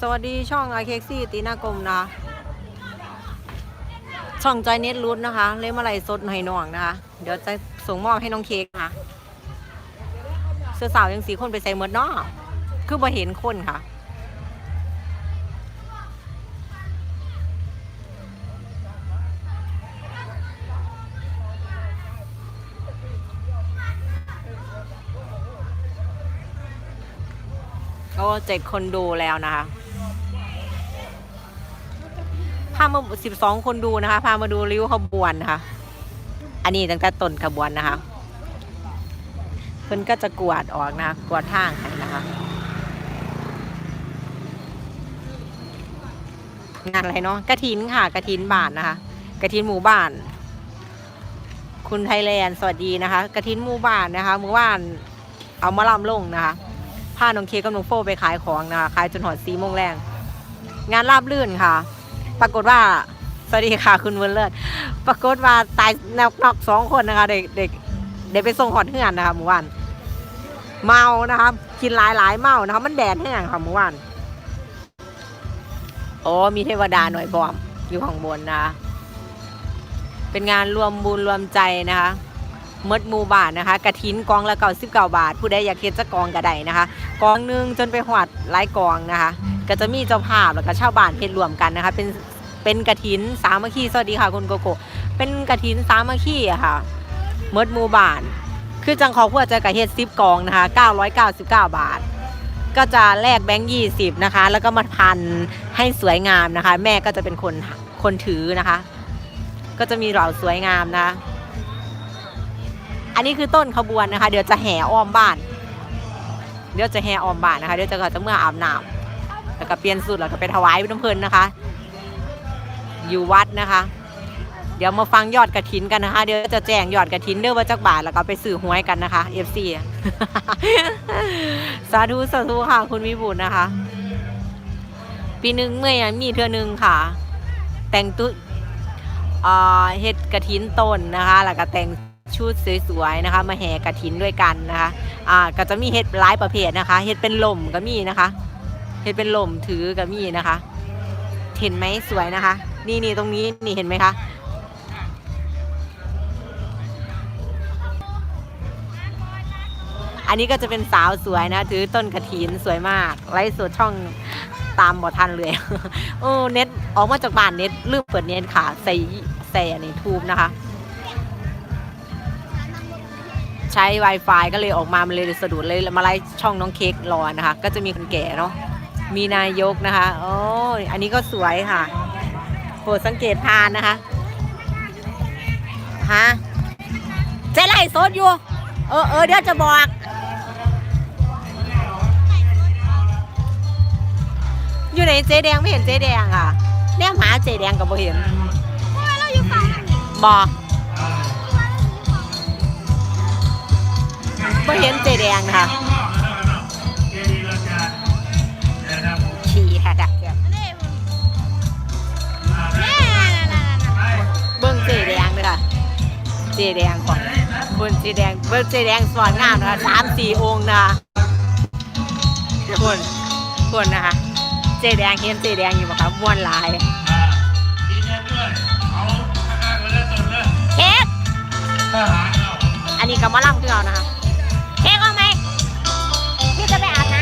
สวัสดีช่องไอเค็กซี่ตีหนากลมนะคะช่องใจเน็ตรูทนะคะ เล่มาไลฟ์สดให้น้องนะคะ เดี๋ยวจะส่งมอบให้น้องเค้กนะคะเสื้อสาวยังสีคนไปใส่เมดเนาะคือบ่เห็นคนค่ะโอ้เจ็ดคนดูแล้วนะคะ พามาสิบสองคนดูนะคะ พามาดูริ้วขบวนนะคะ อันนี้ตั้งแต่ต้นขบวนนะคะ เพิ่นก็จะกวาดออกนะคะกวาดทางให้นะคะงานอะไรเนาะกระถินค่ะกระถินบ้านนะคะกระถินหมู่บ้าน คุณไทยแลนด์สวัสดีนะคะกระถินหมู่บ้านนะคะหมู่บ้านเอามาล่ำลงนะคะพาน้องเคกกับน้องโฟไปขายของนะคะขายจนหอดสีโมงแรงงานราบลื่นค่ะ ปรากฏว่าสวัสดีค่ะคุณเวิร์นเลิศปรากฏว่าตายแนวนอกสองคนนะคะ เด็กเด็กเด็กไปส่งหอดเฮือนนะคะเมื่อวานเมานะคะกินหลายหลายเมานะคะมันแดดแห้งค่ะเมื่อวานโอ้มีเทวดาหน่อยบอมอยู่ข้างบนนะคะเป็นงานรวมบุญรวมใจนะคะเมดมูบาทนะคะกระถินกองละเก้าสิบเก้าบาท ผู้ใดอยากเฮ็ดจะกองกระไดนะคะ กองหนึ่งจนไปหวัดหลายกองนะคะ ก็จะมีเจ้าภาพแล้วก็ชาวบ้านเฮ็ดรวมกันนะคะเป็นเป็นกระถินสามัคคีสวัสดีค่ะคุณโกโก้เป็นกระถินสามัคคีอะค่ะเมดหมูบาน คือจังขอพวกจะกระเฮ็ดซิปกองนะคะ 999 บาท ก็จะแลกแบงค์20นะคะ แล้วก็มาพันให้สวยงามนะคะ แม่ก็จะเป็นคนคนถือนะคะ ก็จะมีเหล่าสวยงามนะอันนี้คือต้นขบวนนะคะ เดี๋ยวจะแห่อ้อมบ้าน เดี๋ยวจะแห่อ้อมบ้านนะคะ เดี๋ยวจะก็จะเมื่ออาบน้ำ แล้วก็เปลี่ยนสูตรแล้วก็ไปถวายน้ำเพลินนะคะ อยู่วัดนะคะ เดี๋ยวมาฟังยอดกระถินกันนะคะ เดี๋ยวจะแจ้งยอดกระถินเด้อว่าจักบาทแล้วก็ไปสื่อหวยกันนะคะ FC สาธุสาธุค่ะคุณวิบูลนะคะ ปีหนึ่งเมื่อยมีเทือหนึงค่ะ แต่งตุเอ่อเฮ็ดกระถินต้นนะคะแล้วก็แต่งชุดสวยๆนะคะ มาแห่กระถินด้วยกันนะคะ อ่าก็จะมีเฮ็ดหลายประเภทนะคะ เฮ็ดเป็นลมก็มีนะคะ เฮ็ดเป็นลมถือก็มีนะคะ เห็นไหมสวยนะคะ นี่นี่ตรงนี้นี่เห็นไหมคะอันนี้ก็จะเป็นสาวสวยนะ ถือต้นกระถินสวยมากไลฟ์สดช่องตามบ่ทันเลยโอ้เน็ตออกมาจากบ้านเน็ตลืมเปิดเน็ตค่ะ ใส่ใส่ในทูบนะคะ ใช้ Wi-Fi ก็เลยออกมามันเลยสะดุดเลยมาไลฟ์ช่องน้องเค้กรอนะคะ ก็จะมีคนแก่เนาะ มีนายกนะคะโอ้ยอันนี้ก็สวยค่ะโปรดสังเกตทานนะคะฮะเจ๊ไล่สดอยู่ เออเออเดี๋ยวจะบอกอยู่ไหนเจ๊แดงไม่เห็นเจ๊แดงอะแนมหาเจ๊แดงกับบ่เห็นบอกบ่เห็นเจ๊แดงนะคะ เจ๊แดงก่อนเบิ้งเจ๊แดงเบิ้งเจ๊แดงสอนงามนะคะสามสี่องค์นะคะคนคนนะคะ เจ๊แดงเห็นเจ๊แดงอยู่ปะครับม้วนหลายดีใจด้วยเอาข้างๆไปเลยต้นเลยเค้กทหารเอาอันนี้ก็มาล่ำคือเรานะคะเค้กเอาไหมพี่จะไปอาบน้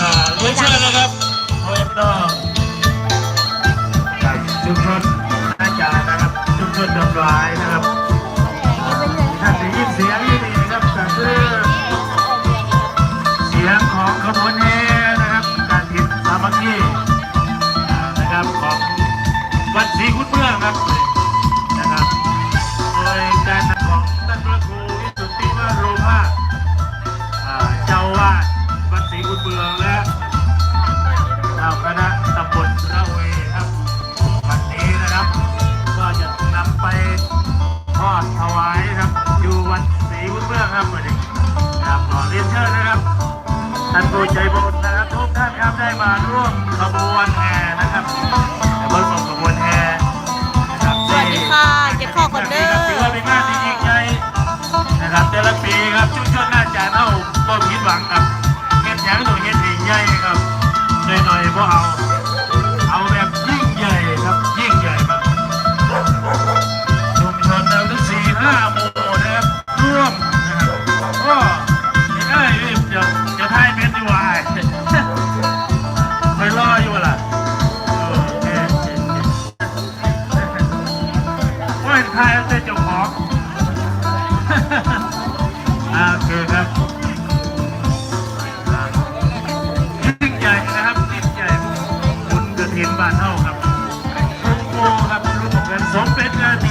อ่าเรียนเชิญนะครับโอ้ยต้องจากชุมชน ชนทำร้ายนะครับ เท่าครับโกครับรุ่นเงินสมเป็นเงิน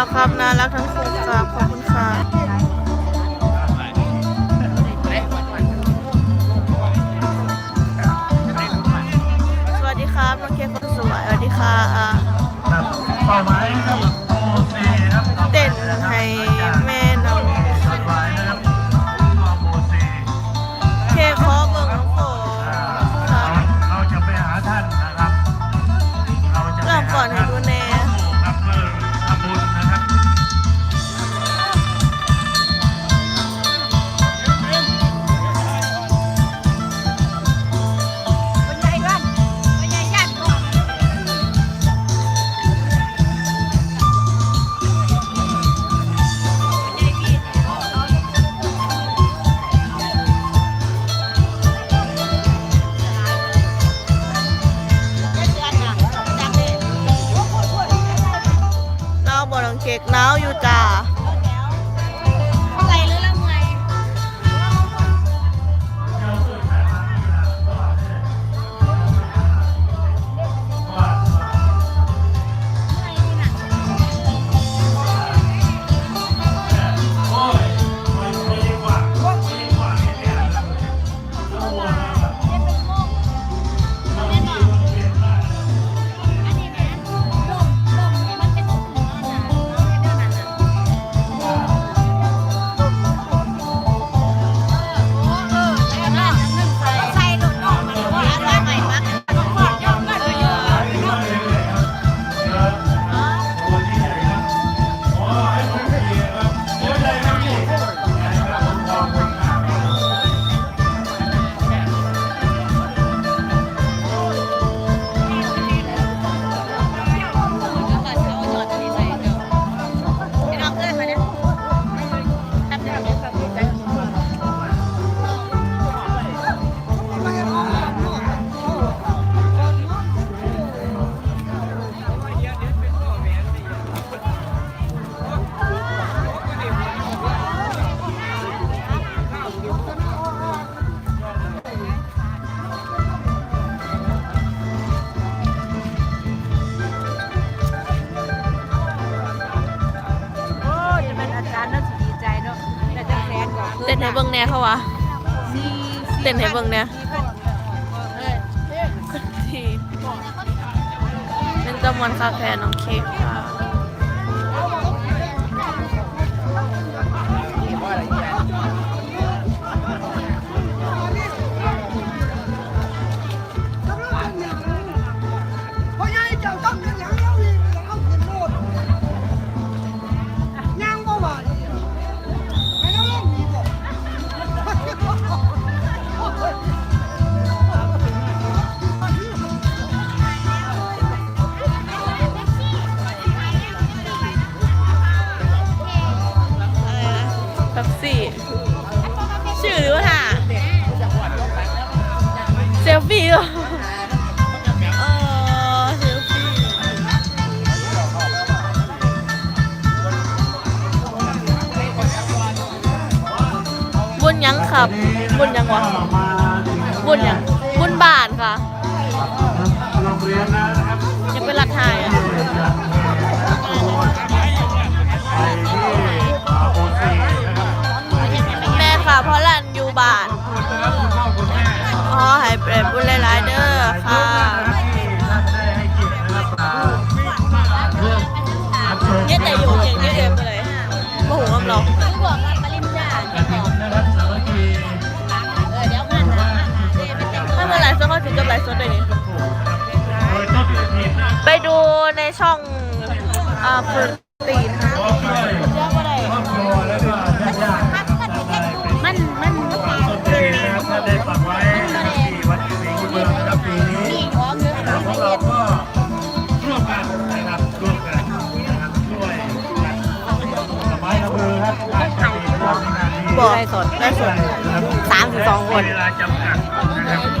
แล้วครับน่ารักทั้งคู่ครับขอบคุณค่ะสวัสดีครับน้องเคคนสวยสวัสดีค่ะต่อมาเต้นให้ อาจารย์น่าจะดีใจเนาะแต่จะแฟนก่อนเต้นให้เบิ่งแน่เขาวะเต้นให้เบิ่งเนี่เป็นจะมวนคาแฟน้องเค้กค่ะ ยังครับ บุญยังวะบุญยังบุญบาทค่ะยังเป็นหลักฐานอะแม่ค่ะเพราะหลันอยูบาทอ๋อหายเป็บุญหลายๆเด้อค่ะ ช่องอ่าฟรุตตีนะคะมันมันบอกได้สดได้สดสามสิบสองคนเวลาจำกัดนะครับ